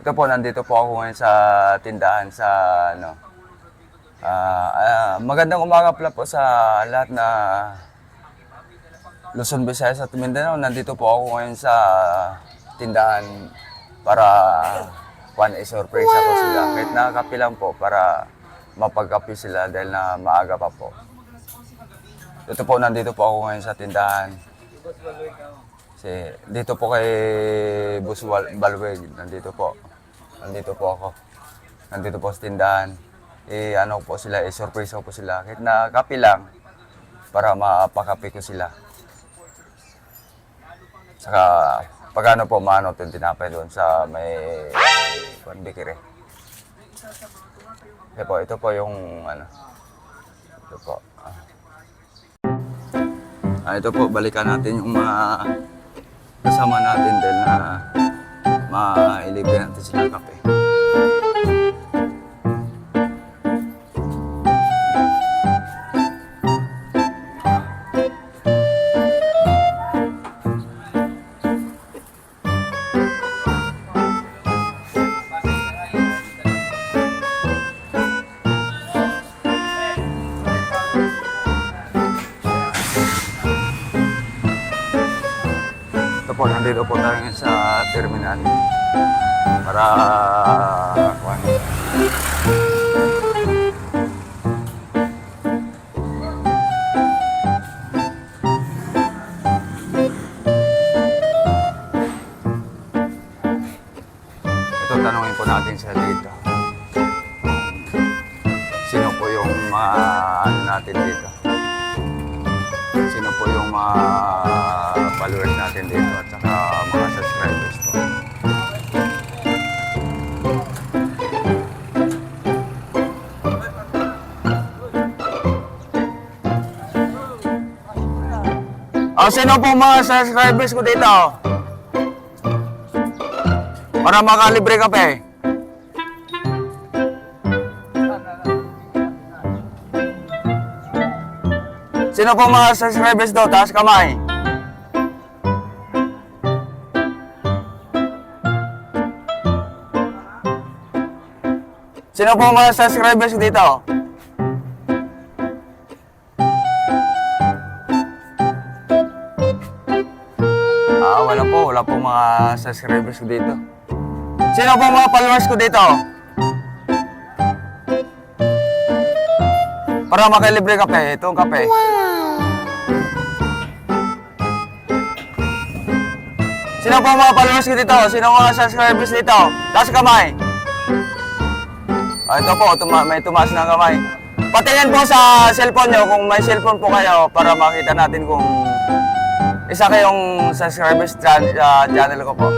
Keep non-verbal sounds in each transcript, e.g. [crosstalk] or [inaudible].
Ito po, nandito po ako ngayon sa tindahan sa ano. ah, ah, magandang umaga pala po sa lahat na Luzon, Visayas at Mindanao. Nandito po ako ngayon sa tindahan para one is surprise ako sila. Kahit nakakapi lang po para mapagkapi sila dahil na maaga pa po. Ito po, nandito po ako ngayon sa tindahan. Kasi dito po kay Bus Balweg, nandito po. Nandito po ako. Nandito po sa tindahan. Eh, ano po sila, eh, surprise po sila. Kahit na kape lang, para mapakape ko sila. Saka, pag ano po, maano itong tinapay doon sa may Juan Bikire. Ito po, ito po yung ano. Ito po. Ah. Ito po, balikan natin yung mga kasama natin dahil na mailibre natin sila ng kape. Ito po, nandito po tayo sa terminal para kuhan. Ito, tanungin po natin sa dito. Oh, sino po mga subscribers ko dito? Para makalibre kape. Sino po mga subscribers daw? Taas kamay. Sino po mga subscribers dito? Wala po. Wala po mga subscribers ko dito. Sino po mga followers ko dito? Para makalibre kape. Itong kape. Sino po mga followers ko dito? Sino mga subscribers dito? Taas kamay. Ah, ito po, tuma may tumaas ng kamay. Patingin po sa cellphone nyo kung may cellphone po kayo para makita natin kung isa kayong subscribers sa channel ko po.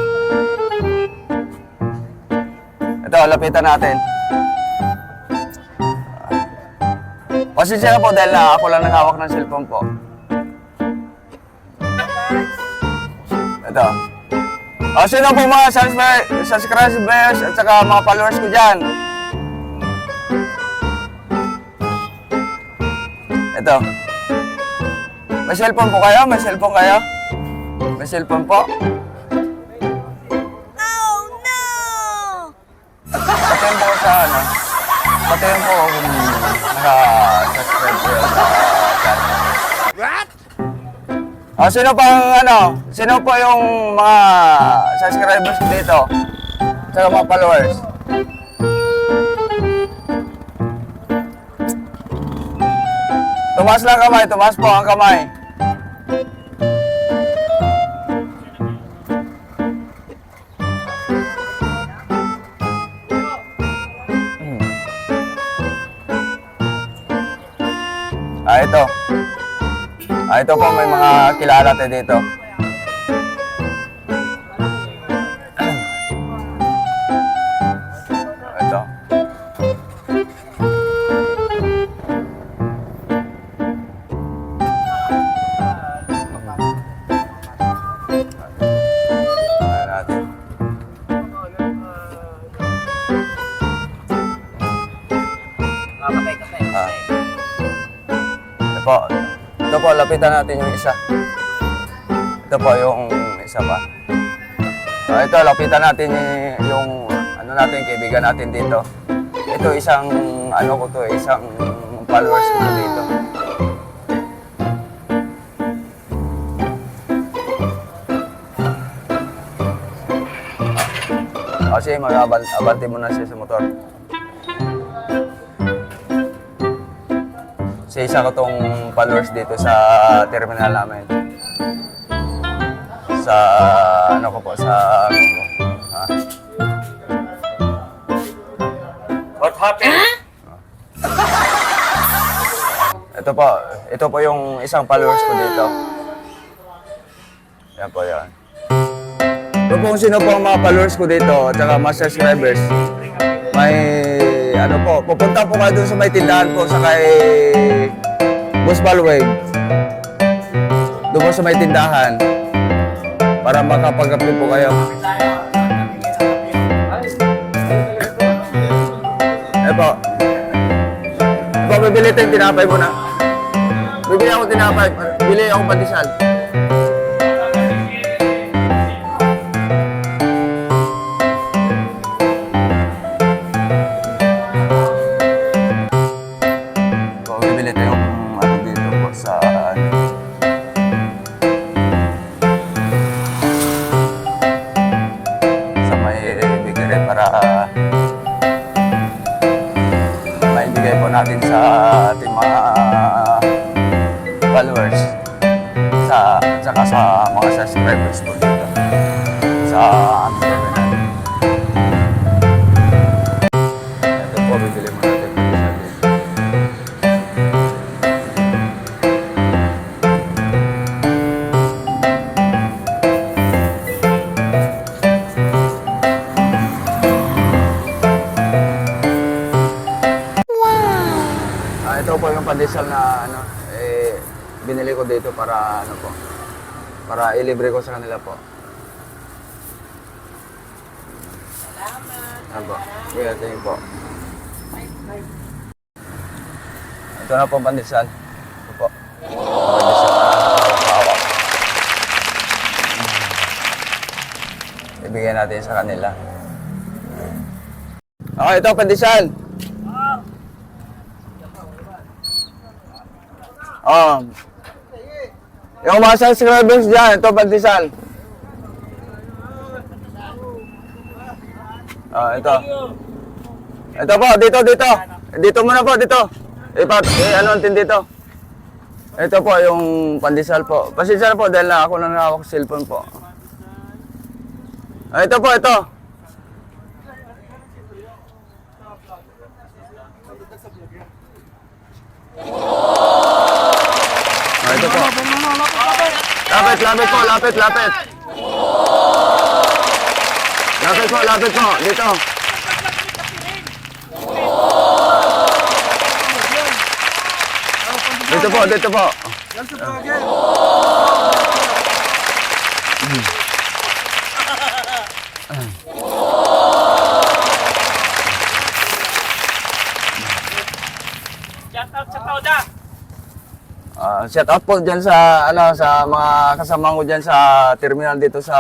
Ito, lapitan natin. Pasensya na po dahil na ako lang naghawak ng cellphone po. Ito. O, sino po mga subscri- subscribers at saka mga followers ko dyan? Ito. May cellphone po kayo? May cellphone kayo? May cellphone po? Oh no! Patayin po sa ano? Patayin po kung naka-subscribe po sa channel. What? Ah, sino pang ano? Sino po yung mga subscribers ko dito? Saka mga followers? Tumas lang kamay, tumas po ang kamay. Hmm. Ah, ito. Ah, ito po may mga kilala tayo dito. Lapitan natin yung isa. Ito po yung isa pa. Ah, ito, lapitan natin yung ano natin, kaibigan natin dito. Ito isang, ano ko to, isang followers ko to dito. Kasi mag-abante mo na siya sa motor. Sa isa ko tong followers dito sa terminal namin. Sa ano ko po, sa ah, What happened? [laughs] ito po, ito po yung isang followers ko dito. Yan po yan. Ito po kung sino po ang mga followers ko dito at saka mga subscribers. May ano po, pupunta po kayo dun sa may tindahan po sa kay Boss Balweg. Doon po sa may tindahan para makapag-upload po kayo. Eh po. Po, bibili tayong tinapay muna. Bibili ako tinapay. Bili ako pandesal. Bibili tayong ano dito po sa sa may bigire para maibigay po natin sa ating mga followers sa saka sa mga subscribers po dito. Sa pandesal na ano, eh, binili ko dito para ano po, para ilibre ko sa kanila po. Salamat. Ano po? Thank you po. Ito na po ang pandesal. Ito po. Pandesal. Ibigay natin sa kanila. Okay, ito pandesal. Oh. Yung mga subscribers dyan, ito pandesal. Ah, ito. Ito po, dito, dito. Dito muna po, dito. Ipat, eh, ano antin dito? Ito po, yung pandesal po. Pasensya na po dahil na ako nang hawak sa cellphone po. Ah, ito po, ito. Ah, ito po. Lapit, lapit po, lapit, lapit. Lapit po, lapit po. Dito. Dito po, dito po. Shout out sa Tauda! Ah, shout out po diyan sa ano sa mga kasama ko diyan sa terminal dito sa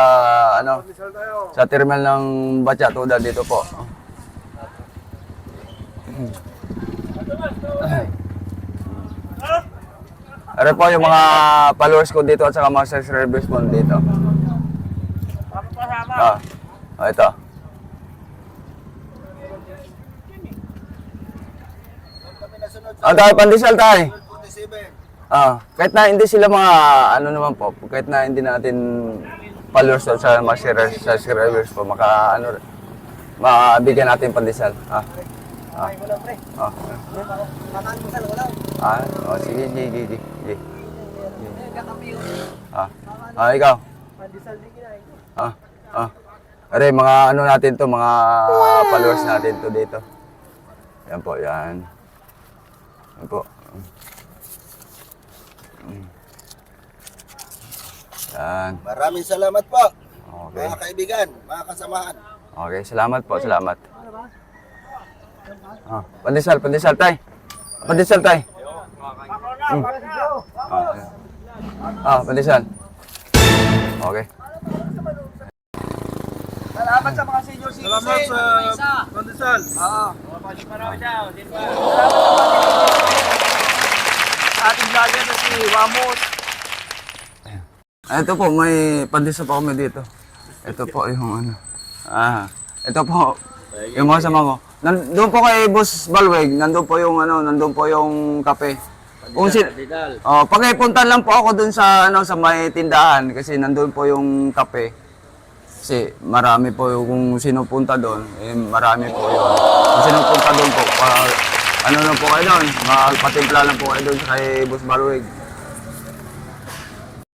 ano sa terminal ng Bachatuda dito po. Ano po yung mga followers ko dito at saka mga subscribers ko dito. Papasama! Ah, ah ito. Ah, tayo pandesal tayo. Ah, kahit na hindi sila mga ano naman po, kahit na hindi natin followers o sa mga share- subscribers po, maka ano mabigyan natin pandesal. Ah. Ah. Ah. Ah, oh, sige, sige, sige, sige. Ah. Ah, ikaw. Ah. Ah. Are, mga ano natin to, mga followers natin to dito. Yan po, yan. Yan po. Yan. Maraming salamat po, Okay. mga kaibigan, mga kasamahan. Okay, salamat po, salamat. Ah, pandesal, pandesal tay. Pandesal tay. Mm. Ah, ah, pandesal. Okay. Salamat sa mga senior citizen. Salamat sa pandesal. Oo. Marami daw. Din ba? ating vlogger na si Wamos. Ito po, may pandesa pa kami dito. Ito po yung ano. Ah, ito po. Yung mga sama ko. Nandun po kay Boss Balweg, nandun po yung ano, nandun po yung kape. Kung si Oh, pakipunta lang po ako dun sa ano sa may tindahan kasi nandun po yung kape. Kasi marami po yung kung sino punta doon, eh, marami po yun. Kung sino punta doon po, pa, ano na po kayo doon, magpatimpla lang po kayo doon kay Boss Balweg.